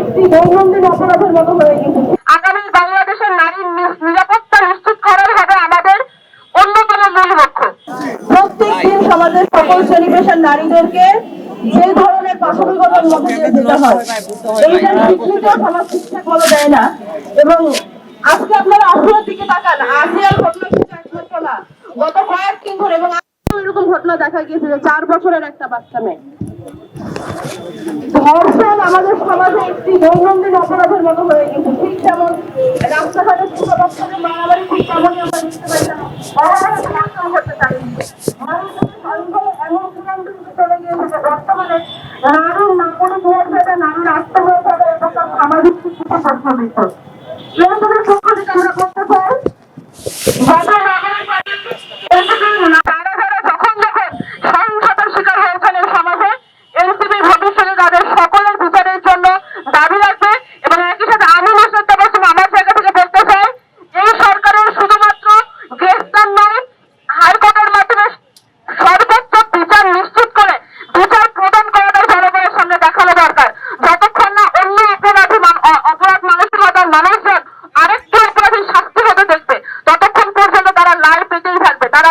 একটি দৈনন্দিন অপরাধের মতো হয়ে গেছে। আগামী বাংলাদেশের নারীর নিরাপত্তা নিশ্চিত করার হবে আমাদের অন্যতম মূল লক্ষ্য। প্রত্যেক সমাজের সকল শ্রেণি নারীদেরকে যে ধরনের প্রাথমিকতার মধ্যে দিয়ে যেতে হয় এইটা স্বীকৃত সমাজ শিক্ষা বলে দেয় না। এবং আজকে আপনারা আসলের দিকে তাকান আসিয়ার ঘটনা গত না গত কয়েকদিন ধরে এবং এরকম ঘটনা দেখা গিয়েছে যে চার বছরের একটা বাচ্চা মেয়ে। সমাজে একটি দৈনন্দিন অপরাধের মতো হয়ে গেছে। ঠিক যেমন রাস্তাঘাটে ছোট বাচ্চাদের মারামারি ঠিক তেমনই আমরা দেখতে যাবে এবং তার সামাজিক শিক্ষিত এরকমের পক্ষ আমরা করতে চাই লাইফ এটাই থাকবে তারা